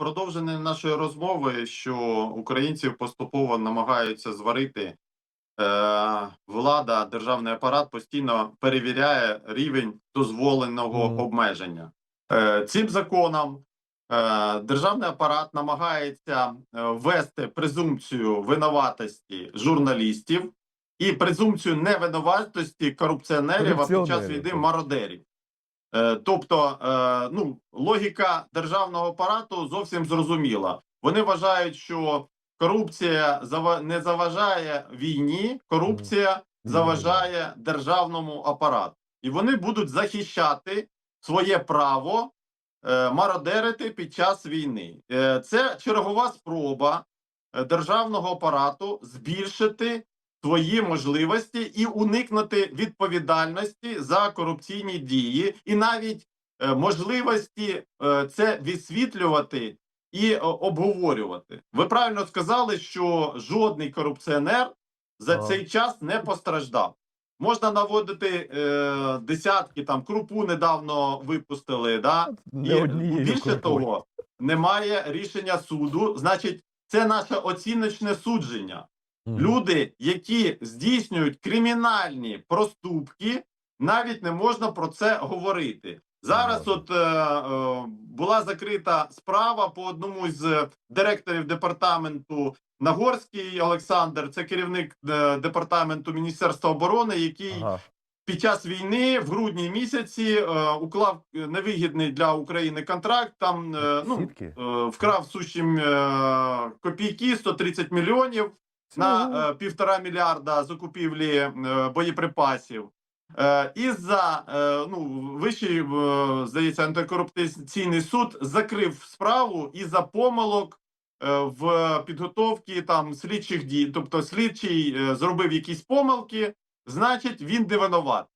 продовження нашої розмови, що українців поступово намагаються зварити. Е, влада, державний апарат постійно перевіряє рівень дозволеного Мгм. обмеження. Е, цим законом е, державний апарат намагається ввести презумпцію винуватості журналістів і презумпцію невинуватості корупціонерів, а під час війни мародерів. Е, Тобто, е, ну, логіка державного апарату зовсім зрозуміла. Вони вважають, що корупція не заважає війні, корупція заважає державному апарату, і вони будуть захищати своє право е, мародерити під час війни. Це чергова спроба державного апарату збільшити свої можливості і уникнути відповідальності за корупційні дії, і навіть е, можливості е, це висвітлювати і е, обговорювати. Ви правильно сказали, що жодний корупціонер за цей час не постраждав. Можна наводити е, десятки там крупу недавно випустили. Да? Не І більше крупою. того, немає рішення суду. Значить, це наше оціночне судження. Люди, які здійснюють кримінальні проступки, навіть не можна про це говорити. Зараз, от е, е, була закрита справа по одному з директорів департаменту Нагорський Олександр, це керівник е, департаменту Міністерства оборони, який Ага. під час війни в грудні місяці е, уклав е, невигідний для України контракт. Там е, ну е, вкрав суші е, копійки 130 мільйонів на е, півтора мільярда закупівлі е, боєприпасів. Е, і за ну вищий здається антикорупційний суд закрив справу і за помилок в підготовці там слідчих дій. Тобто слідчий зробив якісь помилки, значить він не винуват.